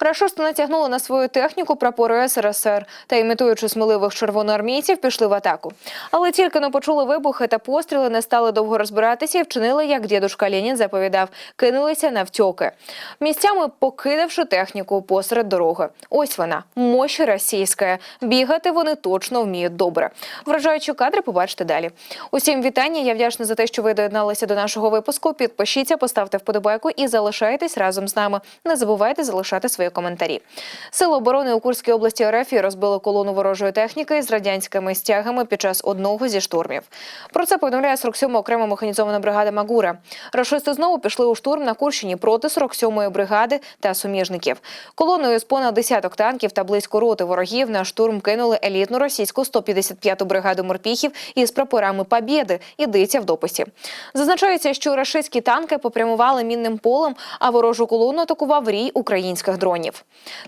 Рашисти натягнули на свою техніку прапори СРСР та, імітуючи сміливих червоноармійців, пішли в атаку. Але тільки не почули вибухи та постріли, не стали довго розбиратися і вчинили, як дідушка Ленін заповідав, кинулися навтьоки. Місцями покидавши техніку посеред дороги. Ось вона, мощь російська. Бігати вони точно вміють добре. Вражаючі кадри побачите далі. Усім вітання. Я вдячна за те, що ви доєдналися до нашого випуску. Підпишіться, поставте вподобайку і залишайтесь разом з нами. Не забувайте залишати свої коментарі. Сили оборони у Курській області РФ розбили колону ворожої техніки з радянськими стягами під час одного зі штурмів. Про це повідомляє 47-ма окрема механізована бригада Магура. Рашисти знову пішли у штурм на Курщині проти 47-ї бригади та суміжників. Колоною з понад десяток танків та близько роти ворогів на штурм кинули елітну російську 155-ту бригаду морпіхів із прапорами Побєди. Йдеться в дописі. Зазначається, що рашистські танки попрямували мінним полем, а ворожу колону атакував рій українських дронів.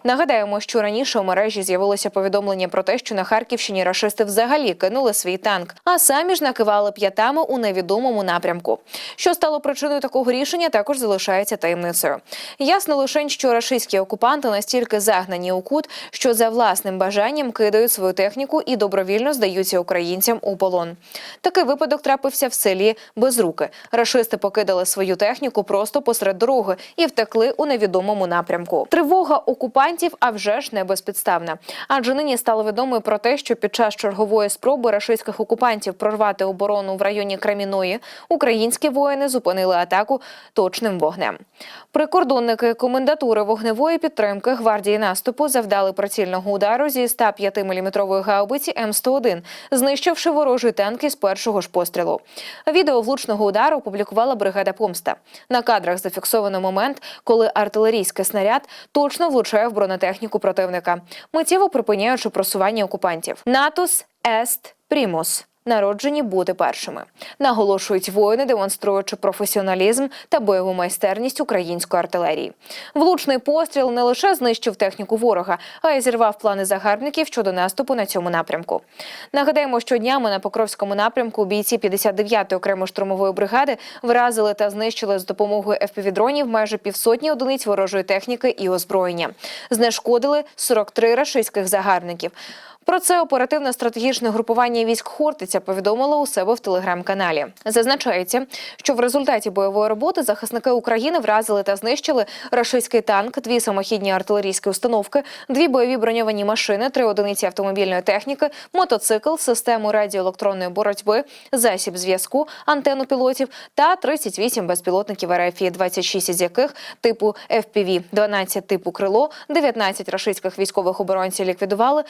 Нагадаємо, що раніше у мережі з'явилося повідомлення про те, що на Харківщині рашисти взагалі кинули свій танк, а самі ж накивали п'ятами у невідомому напрямку. Що стало причиною такого рішення, також залишається таємницею. Ясно лише, що рашистські окупанти настільки загнані у кут, що за власним бажанням кидають свою техніку і добровільно здаються українцям у полон. Такий випадок трапився в селі Безруки. Рашисти покидали свою техніку просто посеред дороги і втекли у невідомому напрямку. Тривога окупантів, а вже ж не безпідставна. Адже нині стало відомо про те, що під час чергової спроби рашистських окупантів прорвати оборону в районі Краміної українські воїни зупинили атаку точним вогнем. Прикордонники комендатури вогневої підтримки гвардії наступу завдали прицільного удару зі 105-мм гаубиці М101, знищивши ворожий танк із першого ж пострілу. Відео влучного удару опублікувала бригада Помста. На кадрах зафіксовано момент, коли артилерійський снаряд точно влучає в бронетехніку противника, миттєво припиняючи просування окупантів. Натус ест примус. Народжені бути першими, наголошують воїни, демонструючи професіоналізм та бойову майстерність української артилерії. Влучний постріл не лише знищив техніку ворога, а й зірвав плани загарбників щодо наступу на цьому напрямку. Нагадаємо, що днями на Покровському напрямку бійці 59-ї окремої штурмової бригади вразили та знищили з допомогою FPV-дронів майже півсотні одиниць ворожої техніки і озброєння. Знешкодили 43 рашистських загарбників. Про це оперативне стратегічне групування військ Хортиця повідомило у себе в телеграм-каналі. Зазначається, що в результаті бойової роботи захисники України вразили та знищили рашистський танк, дві самохідні артилерійські установки, дві бойові броньовані машини, три одиниці автомобільної техніки, мотоцикл, систему радіоелектронної боротьби, засіб зв'язку, антенну пілотів та 38 безпілотників РФ, 26 із яких типу FPV, 12 типу крило, 19 рашистських військових оборонців ліквідували,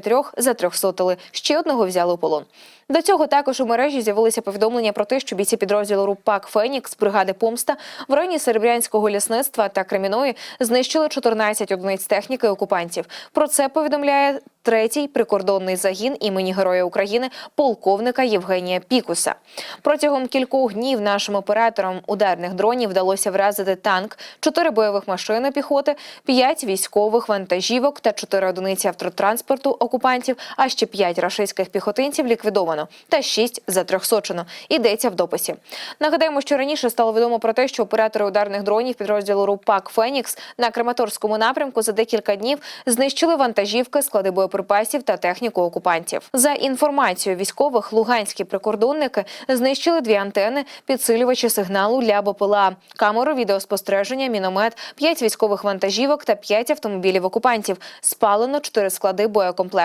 23 затрьохсотили, ще одного взяли у полон. До цього також у мережі з'явилися повідомлення про те, що бійці підрозділу РУПАК Фенікс бригади Помста в районі Серебрянського лісництва та Креміної знищили 14 одиниць техніки окупантів. Про це повідомляє третій прикордонний загін імені Героя України полковника Євгенія Пікуса. Протягом кількох днів нашим операторам ударних дронів вдалося вразити танк, 4 бойових машини піхоти, 5 військових вантажівок та 4 одиниці автотранспорту окупантів, а ще 5 рашистських піхотинців ліквідовано та 6 затрьохсочено. Йдеться в дописі. Нагадаємо, що раніше стало відомо про те, що оператори ударних дронів підрозділу РУПАК Фенікс на Краматорському напрямку за декілька днів знищили вантажівки, склади боєприпасів та техніку окупантів. За інформацією військових, луганські прикордонники знищили дві антени, підсилювачі сигналу для БПЛА, камеру відеоспостереження, міномет, п'ять військових вантажівок та п'ять автомобілів окупантів. Спалено чотири склади боєкомплекту.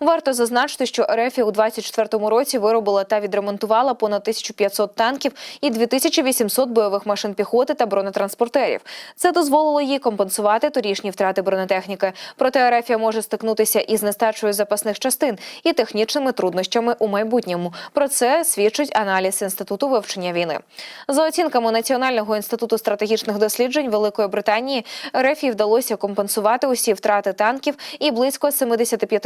Варто зазначити, що РФ у 24 році виробила та відремонтувала понад 1500 танків і 2800 бойових машин піхоти та бронетранспортерів. Це дозволило їй компенсувати торішні втрати бронетехніки. Проте РФ може стикнутися із нестачею запасних частин і технічними труднощами у майбутньому. Про це свідчить аналіз інституту вивчення війни. За оцінками Національного інституту стратегічних досліджень Великої Британії, РФ вдалося компенсувати усі втрати танків і близько 75%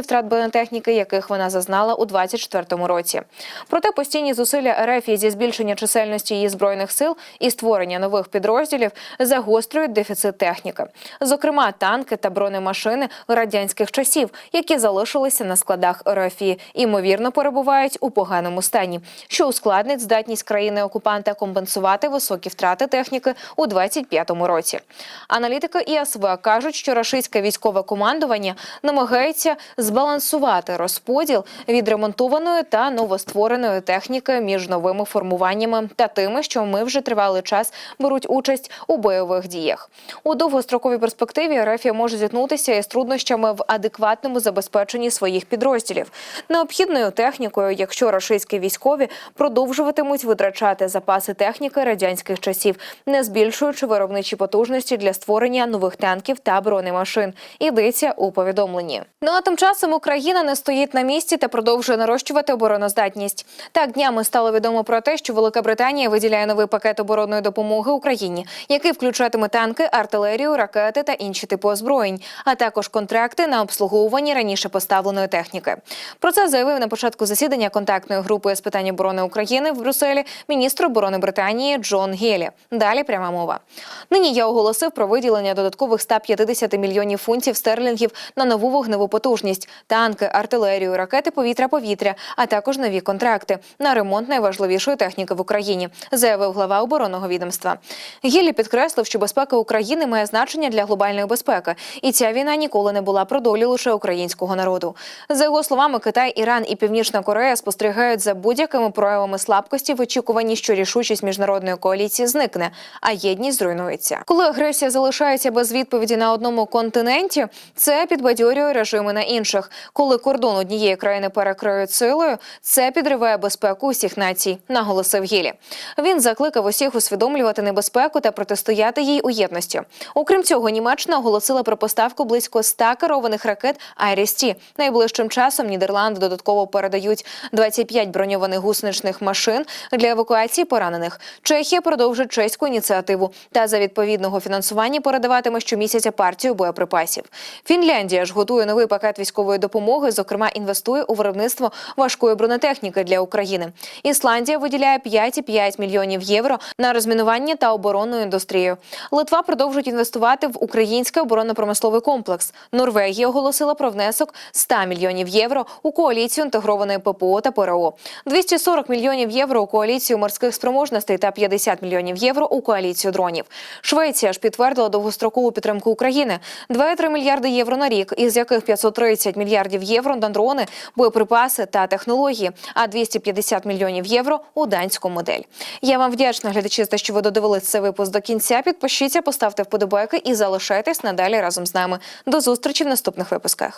втрат бронетехніки, яких вона зазнала у 2024 році. Проте постійні зусилля РФ зі збільшення чисельності її збройних сил і створення нових підрозділів загострюють дефіцит техніки, зокрема танки та бронемашини радянських часів. які залишилися на складах РФІ, імовірно перебувають у поганому стані, що ускладнить здатність країни окупанта компенсувати високі втрати техніки у 25-му році. Аналітики ІСВ кажуть, що рашистське військове командування намагається збалансувати розподіл відремонтованої та новоствореної техніки між новими формуваннями та тими, що ми вже тривалий час беруть участь у бойових діях. У довгостроковій перспективі РФ може зіткнутися із труднощами в адекватному забезпеченні своїх підрозділів, необхідною технікою, якщо рашистські військові продовжуватимуть витрачати запаси техніки радянських часів, не збільшуючи виробничі потужності для створення нових танків та бронемашин. Йдеться у повідомленні. Ну а тим часом Україна не стоїть на місці та продовжує нарощувати обороноздатність. Так днями стало відомо про те, що Велика Британія виділяє новий пакет оборонної допомоги Україні, який включатиме танки, артилерію, ракети та інші типи озброєнь, а також контракти на обслуговування раніше поставленої техніки. Про це заявив на початку засідання контактної групи з питань оборони України в Брюсселі міністр оборони Британії Джон Гелі. Далі пряма мова. Нині я оголосив про виділення додаткових 150 мільйонів фунтів стерлінгів на нову вогневу потужність, танки, артилерію, ракети повітря-повітря, а також нові контракти на ремонт найважливішої техніки в Україні, заявив глава оборонного відомства. Гіллі підкреслив, що безпека України має значення для глобальної безпеки, і ця війна ніколи не була про долі лише українського народу. За його словами, Китай, Іран і Північна Корея спостерігають за будь-якими проявами слабкості в очікуванні, що рішучість міжнародної коаліції зникне, а єдність зруйнується. Коли агресія залишається без відповіді на одному континенті, це підбадьорює режими на інших. Коли кордон однієї країни перекриють силою, це підриває безпеку усіх націй, наголосив Гілі. Він закликав усіх усвідомлювати небезпеку та протистояти їй у єдності. Окрім цього, Німеччина оголосила про поставку близько 100 керованих ракет «Айріс-Ті». Найближчим часом Нідерланди додатково передають 25 броньованих гусеничних машин для евакуації поранених. Чехія продовжить чеську ініціативу та за відповідного фінансування передаватиме щомісяця партію боєприпасів. Фінляндія ж готує новий пакет військової допомоги. Зокрема, інвестує у виробництво важкої бронетехніки для України. Ісландія виділяє 5,5 мільйонів євро на розмінування та оборонну індустрію. Литва продовжить інвестувати в український оборонно-промисловий комплекс. Норвегія оголосила про внесок 100 мільйонів євро у коаліцію інтегрованої ППО та ПРО, 240 мільйонів євро у коаліцію морських спроможностей та 50 мільйонів євро у коаліцію дронів. Швеція ж підтвердила довгострокову підтримку України 2,3 мільярди євро на рік, із яких 530 мільярдів євро на дрони, боєприпаси та технології, а 250 мільйонів євро у данську модель. Я вам вдячна глядачі, за те, що ви додивились цей випуск до кінця. Підпишіться, поставте вподобайки і залишайтесь надалі разом з нами. До зустрічі в наступних випусках.